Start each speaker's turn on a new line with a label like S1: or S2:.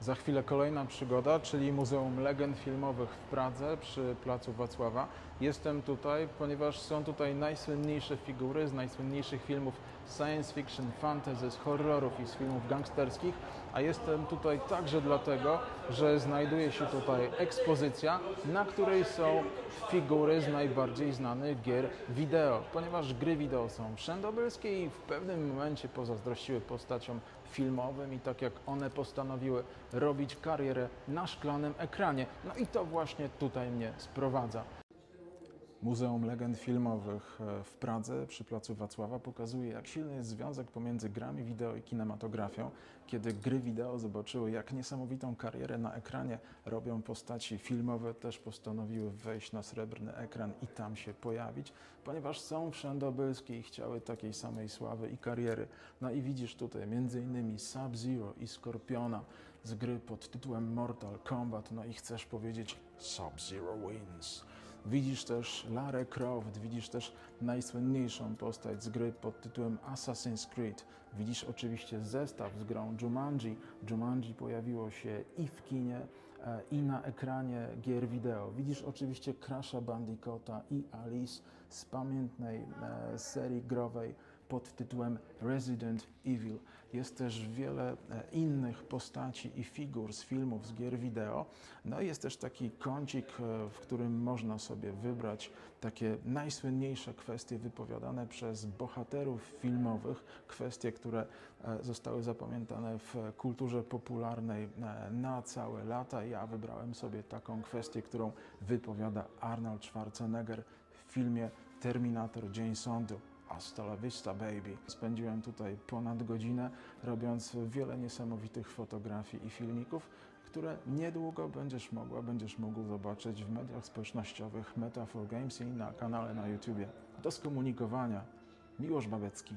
S1: Za chwilę kolejna przygoda, czyli Muzeum Legend Filmowych w Pradze przy Placu Wacława. Jestem tutaj, ponieważ są tutaj najsłynniejsze figury z najsłynniejszych filmów science fiction, fantasy, z horrorów i z filmów gangsterskich, a jestem tutaj także dlatego, że znajduje się tutaj ekspozycja, na której są figury z najbardziej znanych gier wideo, ponieważ gry wideo są wszędobylskie i w pewnym momencie pozazdrościły postaciom filmowym i tak jak one postanowiły robić karierę na szklanym ekranie. No i to właśnie tutaj mnie sprowadza. Muzeum Legend Filmowych e, w Pradze przy Placu Wacława pokazuje, jak silny jest związek pomiędzy grami wideo i kinematografią. Kiedy gry wideo zobaczyły, jak niesamowitą karierę na ekranie robią postaci filmowe, też postanowiły wejść na srebrny ekran i tam się pojawić, ponieważ są wszędobylskie i chciały takiej samej sławy i kariery. No i widzisz tutaj m.in. Sub-Zero i Skorpiona z gry pod tytułem Mortal Kombat, no i chcesz powiedzieć Sub-Zero wins. Widzisz też Lara Croft, widzisz też najsłynniejszą postać z gry pod tytułem Assassin's Creed. Widzisz oczywiście zestaw z grą Jumanji. Jumanji pojawiło się i w kinie, e, i na ekranie gier wideo. Widzisz oczywiście Crasha Bandicoota i Alice z pamiętnej e, serii growej pod tytułem Resident Evil. Jest też wiele e, innych postaci i figur z filmów, z gier wideo. No i jest też taki kącik, e, w którym można sobie wybrać takie najsłynniejsze kwestie wypowiadane przez bohaterów filmowych, kwestie, które e, zostały zapamiętane w kulturze popularnej na całe lata. Ja wybrałem sobie taką kwestię, którą wypowiada Arnold Schwarzenegger w filmie Terminator Dzień Sądu. Hasta la vista, baby. Spędziłem tutaj ponad godzinę, robiąc wiele niesamowitych fotografii i filmików, które niedługo będziesz mogła, będziesz mógł zobaczyć w mediach społecznościowych Metafor Games i na kanale na YouTubie. Do skomunikowania. Miłosz Babecki.